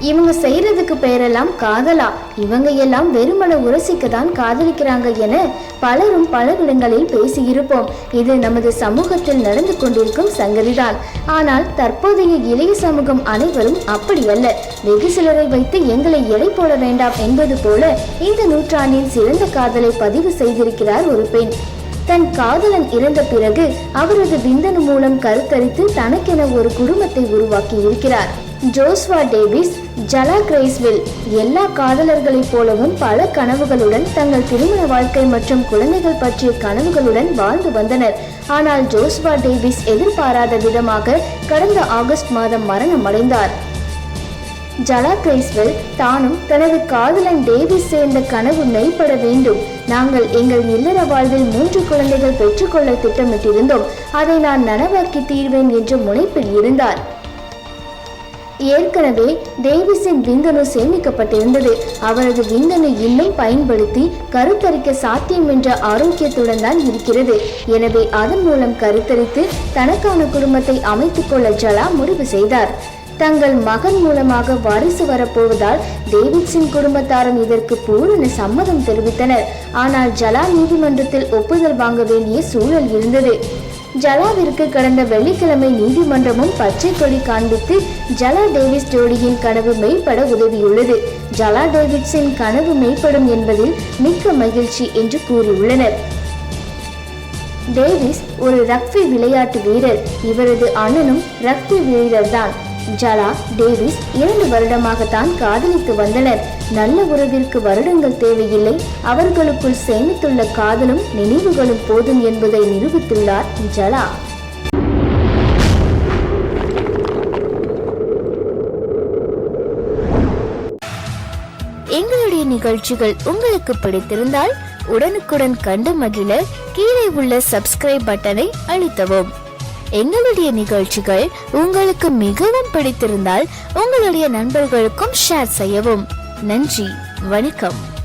இவங்க செய்யறதுக்கு பெயரெல்லாம் காதலா. இவங்க எல்லாம் வெறுமன உரசிக்க தான் காதலிக்கிறாங்க என பலரும் பல இடங்களில் பேசியிருப்போம். இது நமது சமூகத்தில் நடந்து கொண்டிருக்கும் சங்கதிதான். ஆனால் தற்போதைய இளைய சமூகம் அனைவரும் அப்படியல்ல. வெகு சிலரை வைத்து எங்களை எடை போட வேண்டாம் என்பது போல இந்த நூற்றாண்டின் சிறந்த காதலை பதிவு செய்திருக்கிறார் ஒரு பெண். தன் காதலன் இறந்த பிறகு அவரது விந்தணு மூலம் கருத்தரித்து தனக்கென ஒரு குடும்பத்தை உருவாக்கி இருக்கிறார் ஜோஸ்வா டேவிஸ் ஜலா கிரைஸ்வில் எல்லா காதலர்களைப் போலவும் பல கனவுகளுடன் தங்கள் திருமண வாழ்க்கை மற்றும் குழந்தைகள் பற்றிய கனவுகளுடன் வாழ்ந்து வந்தனர். ஆனால் ஜோஸ்வா டேவிஸ் எதிர்பாராத விதமாக கடந்த ஆகஸ்ட் மாதம் மரணம் அடைந்தார். ஜலா கிரைஸ்வெல் தானும் தனது காதலன் டேவிஸ் சேர்ந்த கனவு மெய்ப்பட வேண்டும். நாங்கள் எங்கள் இல்லற வாழ்வில் மூன்று குழந்தைகள் பெற்றுக்கொள்ள திட்டமிட்டிருந்தோம். அதை நான் நனவாக்கி தீர்வேன் என்ற முனைப்பில் இருந்தார். ஏற்கனவே டேவிஸின் விந்தணு சேமிக்கப்பட்டிருந்தது. அவரது விந்தணு இன்னும் பயன்படுத்தி கருத்தரிக்க சாத்தியம் என்ற ஆரோக்கியத்துடன் தான் இருக்கிறது. எனவே அதன் மூலம் கருத்தரித்து தனக்கான குடும்பத்தை அமைத்துக் கொள்ள ஜலா முடிவு செய்தார். தங்கள் மகன் மூலமாக வாரிசு வரப்போவதால் டேவிட்ஸின் குடும்பத்தாரும் இதற்கு பூரண சம்மதம் தெரிவித்தனர். ஆனால் ஜலா நீதிமன்றத்தில் ஒப்புதல் வாங்க வேண்டிய சூழல் இருந்தது. ஜலாவிற்கு கடந்த வெள்ளிக்கிழமை நீதிமன்றமும் பச்சை கொடி காண்பித்து ஜலா டேவிஸ் ஜோடியின் கனவு மெய்ப்பட உதவியுள்ளது. ஜலா டேவிட்ஸின் கனவு மெய்ப்படும் என்பதில் மிக்க மகிழ்ச்சி என்று கூறியுள்ளனர். டேவிஸ் ஒரு ரக்பி விளையாட்டு வீரர். இவரது அண்ணனும் ரக்பி வீரர்தான். ஜலா டேவிஸ் இரண்டு வருடமாகத்தான் காதலித்து வந்தனர். நல்ல உறவிற்கு வருடங்கள் தேவையில்லை. அவர்களுக்குள் சேமித்துள்ள காதலும் நினைவுகளும் போதும் என்பதை நிரூபித்துள்ளார் ஜலா. எங்களுடைய நிகழ்ச்சிகள் உங்களுக்கு பிடித்திருந்தால் உடனுக்குடன் கண்டு மகிழ கீழே உள்ள சப்ஸ்கிரைப் பட்டனை அழுத்தவும். எங்களுடைய நிகழ்ச்சிகள் உங்களுக்கு மிகவும் பிடித்திருந்தால் உங்களுடைய நண்பர்களுக்கும் ஷேர் செய்யவும். நன்றி வணக்கம்.